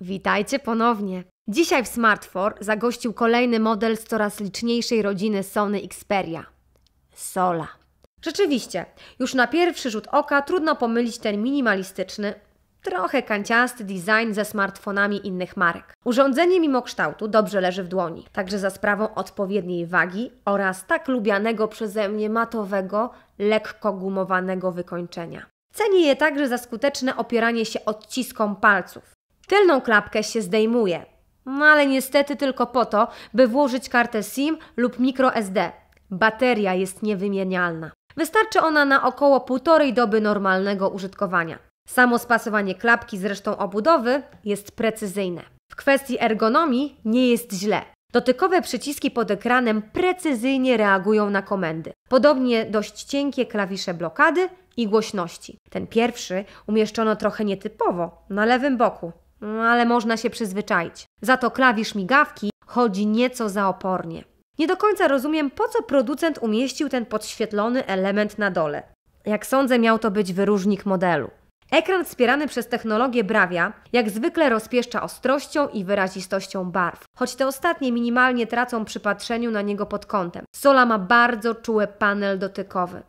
Witajcie ponownie. Dzisiaj w Smartfor zagościł kolejny model z coraz liczniejszej rodziny Sony Xperia. Sola. Rzeczywiście, już na pierwszy rzut oka trudno pomylić ten minimalistyczny, trochę kanciasty design ze smartfonami innych marek. Urządzenie mimo kształtu dobrze leży w dłoni, także za sprawą odpowiedniej wagi oraz tak lubianego przeze mnie matowego, lekko gumowanego wykończenia. Cenię je także za skuteczne opieranie się odciskom palców. Tylną klapkę się zdejmuje, no ale niestety tylko po to, by włożyć kartę SIM lub microSD. Bateria jest niewymienialna. Wystarczy ona na około półtorej doby normalnego użytkowania. Samo spasowanie klapki z resztą obudowy jest precyzyjne. W kwestii ergonomii nie jest źle. Dotykowe przyciski pod ekranem precyzyjnie reagują na komendy. Podobnie dość cienkie klawisze blokady i głośności. Ten pierwszy umieszczono trochę nietypowo, na lewym boku, ale można się przyzwyczaić. Za to klawisz migawki chodzi nieco za opornie. Nie do końca rozumiem, po co producent umieścił ten podświetlony element na dole. Jak sądzę, miał to być wyróżnik modelu. Ekran wspierany przez technologię Bravia jak zwykle rozpieszcza ostrością i wyrazistością barw, choć te ostatnie minimalnie tracą przy patrzeniu na niego pod kątem. Sola ma bardzo czuły panel dotykowy,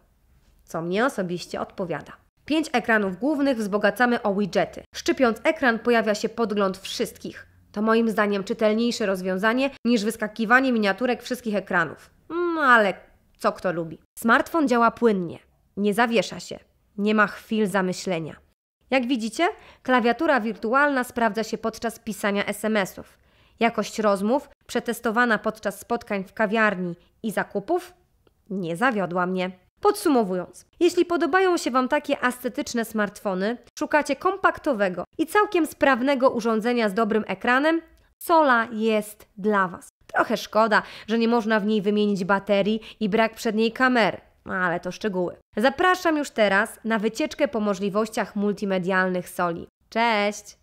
co mnie osobiście odpowiada. Pięć ekranów głównych wzbogacamy o widgety. Szczypiąc ekran pojawia się podgląd wszystkich. To moim zdaniem czytelniejsze rozwiązanie niż wyskakiwanie miniaturek wszystkich ekranów. No ale co kto lubi. Smartfon działa płynnie, nie zawiesza się, nie ma chwil zamyślenia. Jak widzicie, klawiatura wirtualna sprawdza się podczas pisania SMS-ów. Jakość rozmów, przetestowana podczas spotkań w kawiarni i zakupów, nie zawiodła mnie. Podsumowując, jeśli podobają się Wam takie estetyczne smartfony, szukacie kompaktowego i całkiem sprawnego urządzenia z dobrym ekranem, Sola jest dla Was. Trochę szkoda, że nie można w niej wymienić baterii i brak przedniej kamery, ale to szczegóły. Zapraszam już teraz na wycieczkę po możliwościach multimedialnych Soli. Cześć!